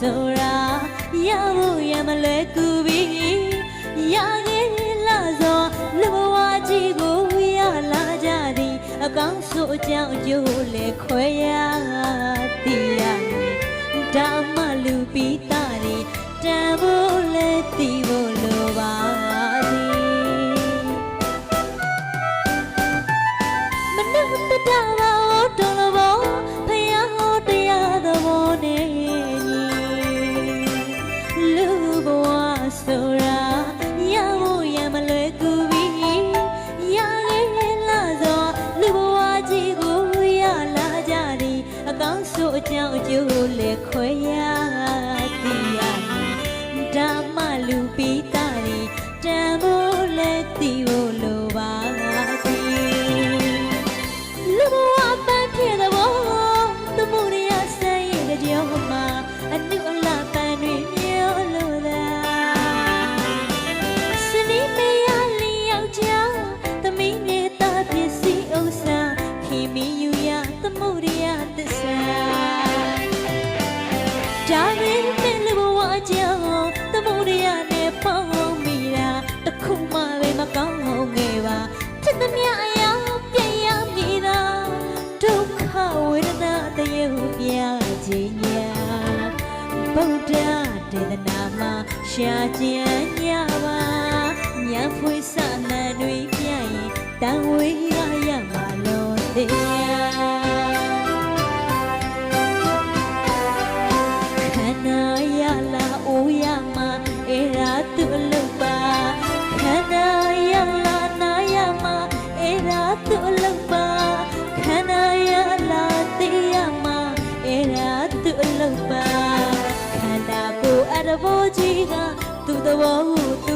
ဆိုတာရဖို့ရမလဲကူပြီးရခဲ့လာသောလူဘဝကြီးကိုရလာကြသည်အကောင်းဆိုအကြောင်းအကျိုးလေခွဲရသည် ဆိုတာရဖို့ရမလွယ်ကူပြီးရခဲ့လာသောလူဘဝကြီးကိုရလာကြသည်အကောင်းဆိုအကြောင်းအကျိုးလေခွဲရသည်ရဓမ္မလူပိတာတွေတန်ဖို့လဲသိဖို့လိုပါသည်လူဘဝပန်းဖြစ်တဲ့ဘောသူမှုရဆိုင်ရဲ့ကြောင့်မှာအနုအ သမှုရသစ္စာဒါပေမဲ့လူဘဝကြောင့်သမှုရနဲ့ပေါင်းမိတာတစ်ခုမှပဲမကောင်းခဲ့ပါဖြစ်သမျှအရာပြည့်ရမည်သာဒုက္ခဝေဒနာတယုတ်ပြခြင်းညာဗုဒ္ဓဒေသနာမှာရှာကြံညပါညာဖွေးစနံတွေပြရင်တန်ဝေးရရမှာလို့သေး လေးကသူ့သဘော